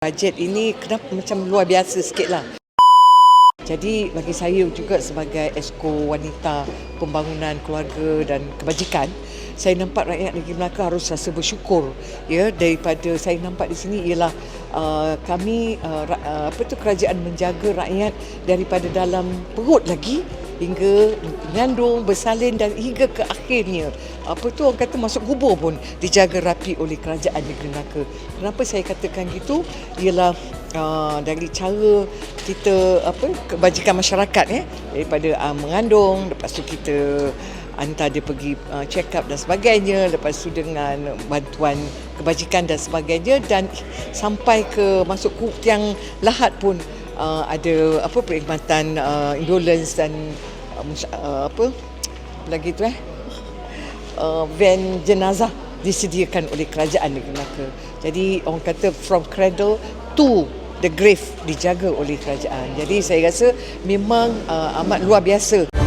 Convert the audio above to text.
Bajet ini kenapa macam luar biasa sikit lah. Jadi bagi saya juga sebagai esko wanita pembangunan keluarga dan kebajikan, saya nampak rakyat negeri Melaka harus rasa bersyukur ya daripada saya nampak di sini ialah uh, kami uh, uh, apa tu kerajaan menjaga rakyat daripada dalam perut lagi hingga mengandung, bersalin dan hingga ke akhirnya apa tu orang kata masuk kubur pun dijaga rapi oleh kerajaan negeri Melaka. Kenapa saya katakan gitu? Ialah uh, dari cara kita apa kebajikan masyarakat ya daripada uh, mengandung lepas tu kita hantar dia pergi uh, check up dan sebagainya lepas tu dengan bantuan kebajikan dan sebagainya dan sampai ke masuk ku tiang lahat pun uh, ada apa perkhidmatan uh, ambulans dan uh, uh, apa lagi tu eh uh, van jenazah disediakan oleh kerajaan negeri Melaka. Jadi orang kata from cradle to the grave dijaga oleh kerajaan. Jadi saya rasa memang uh, amat luar biasa.